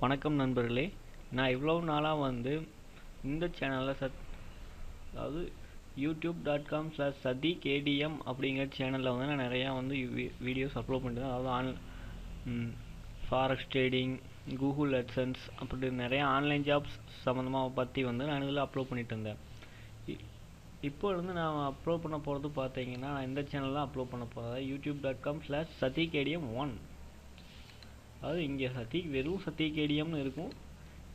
வணக்கம் நண்பர்களே. நான் இவ்வளவு நாளாக வந்து இந்த சேனலில் சத் அதாவது YouTube dot com slash Sathi KTM அப்படிங்கிற சேனலில் வந்து நான் நிறையா வந்து வீடியோஸ் அப்லோட் பண்ணிட்டு அதாவது on forex trading Google AdSense அப்படி நிறையா ஆன்லைன் ஜாப்ஸ் சம்மந்தமாக பற்றி வந்து நான் இதில் அப்லோட் பண்ணிட்டு இருந்தேன். இ- இப்போ வந்து நான் அப்லோட் பண்ண போகிறது பார்த்தீங்கன்னா நான் இந்த சேனலில் அப்லோட் பண்ண போகிறேன் YouTube dot com slash Sathi KTM one அதாவது இங்கே சத்தி வெறும் சத்தி கேடிஎம்னு இருக்கும்.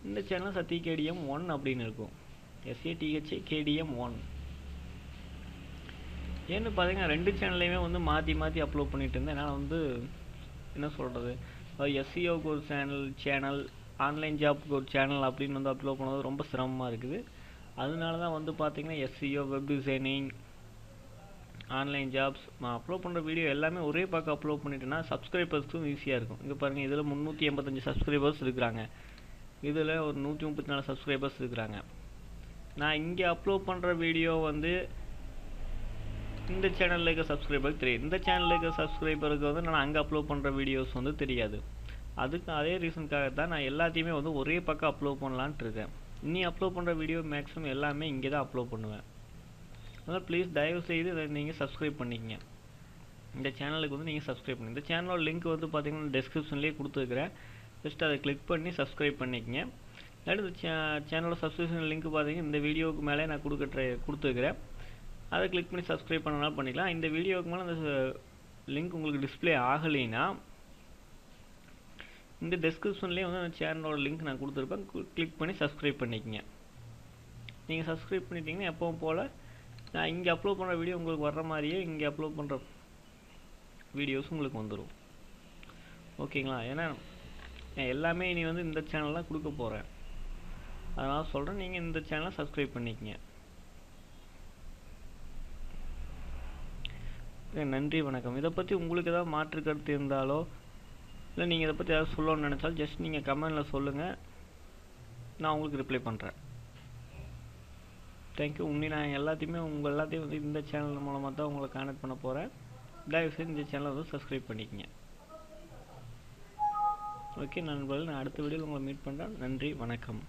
இந்த சேனல் சத்தி கேடிஎம் ஒன் அப்படின்னு இருக்கும். எஸ்ஏடிஹெச்ஏ கேடிஎம் ஒன் ஏன்னு பார்த்தீங்கன்னா ரெண்டு சேனல்லையுமே வந்து மாற்றி மாற்றி அப்லோட் பண்ணிட்டு இருந்தேன். நான் வந்து என்ன சொல்கிறது எஸ்சிஓக்கு ஒரு சேனல் சேனல் ஆன்லைன் ஜாப்க்கு ஒரு சேனல் அப்படின்னு வந்து அப்லோட் பண்ணது ரொம்ப சிரமமாக இருக்குது. அதனால தான் வந்து பார்த்திங்கன்னா SEO web designing online jobs நான் அப்லோட் பண்ணுற வீடியோ எல்லாமே ஒரே பக்கம் அப்லோட் பண்ணிட்டேன்னா சப்ஸ்கிரைபர்ஸ்க்கும் ஈஸியாக இருக்கும். இங்கே பாருங்கள் இதில் முந்நூற்றி எண்பத்தஞ்சு சப்ஸ்கிரைபர்ஸ் இருக்கிறாங்க. இதில் ஒரு நூற்றி முப்பத்தி நாலு சப்ஸ்கிரைபர்ஸ் இருக்கிறாங்க. நான் இங்கே அப்லோட் பண்ணுற வீடியோ வந்து இந்த சேனலில் இருக்க சப்ஸ்கிரைபருக்கு தெரியும். இந்த சேனலில் இருக்க சப்ஸ்கிரைபருக்கு வந்து நான் அங்கே அப்லோட் பண்ணுற வீடியோஸ் வந்து தெரியாது. அதுக்கு அதே ரீசனுக்காக தான் நான் எல்லாத்தையுமே வந்து ஒரே பக்கம் அப்லோட் பண்ணலான்ட்டு இருக்கேன். இனி அப்லோட் பண்ணுற வீடியோ மேக்ஸிமம் எல்லாமே இங்கே தான் அப்லோட் பண்ணுவேன். அதனால் ப்ளீஸ் தயவு செய்து இதை நீங்கள் சப்ஸ்கிரைப் பண்ணிக்கங்க. இந்த சேனலுக்கு வந்து நீங்கள் சப்ஸ்கிரைப் பண்ணி இந்த சேனலோட லிங்க் வந்து பார்த்தீங்கன்னா டிஸ்கிரிப்ஷன்லேயே கொடுத்துருக்குறேன். ஜஸ்ட் அதை கிளிக் பண்ணி சப்ஸ்கிரைப் பண்ணிக்கங்க. அடுத்து சே சேனலோட சப்ஸ்கிரிப்ஷன் லிங்க் பார்த்தீங்கன்னா இந்த வீடியோவுக்கு மேலே நான் கொடுக்க ட்ரை கொடுத்துருக்குறேன். அதை கிளிக் பண்ணி சப்ஸ்கிரைப் பண்ணனாலும் பண்ணிக்கலாம். இந்த வீடியோவுக்கு மேலே அந்த லிங்க் உங்களுக்கு டிஸ்ப்ளே ஆகலைன்னா இந்த டெஸ்கிரிப்ஷன்லேயே வந்து அந்த சேனலோட லிங்க் நான் கொடுத்துருப்பேன். கிளிக் பண்ணி சப்ஸ்கிரைப் பண்ணிக்கங்க. நீங்கள் சப்ஸ்கிரைப் பண்ணிட்டீங்கன்னா எப்பவும் போல் நான் இங்கே அப்லோட் பண்ணுற வீடியோ உங்களுக்கு வர்ற மாதிரியே இங்கே அப்லோட் பண்ணுற வீடியோஸ் உங்களுக்கு வந்துடும் ஓகேங்களா ஏன்னா நான் எல்லாமே இனி வந்து இந்த சேனல் கொடுக்க போகிறேன் அதனால் சொல்கிறேன் நீங்கள் இந்த சேனலை சப்ஸ்கிரைப் பண்ணிக்கங்க. நன்றி வணக்கம். இதை பற்றி உங்களுக்கு ஏதாவது மாற்று கருத்து இருந்தாலோ இல்லை நீங்கள் இதை பற்றி ஏதாவது சொல்லணும்னு நினச்சாலும் ஜஸ்ட் நீங்கள் கமெண்டில் சொல்லுங்கள் நான் உங்களுக்கு ரிப்ளை பண்ணுறேன் தேங்க்யூ உன்னி நான் எல்லாத்தையுமே உங்கள் எல்லாத்தையும் வந்து இந்த சேனல் மூலமாக தான் உங்களை கான்டாக்ட் பண்ண போகிறேன் தயவுசெய்து இந்த சேனலை வந்து சப்ஸ்கிரைப் பண்ணிக்கங்க. ஓகே நண்பர்கள் நான் அடுத்த வீடியோவில் உங்களை மீட் பண்ணுறேன் நன்றி வணக்கம்.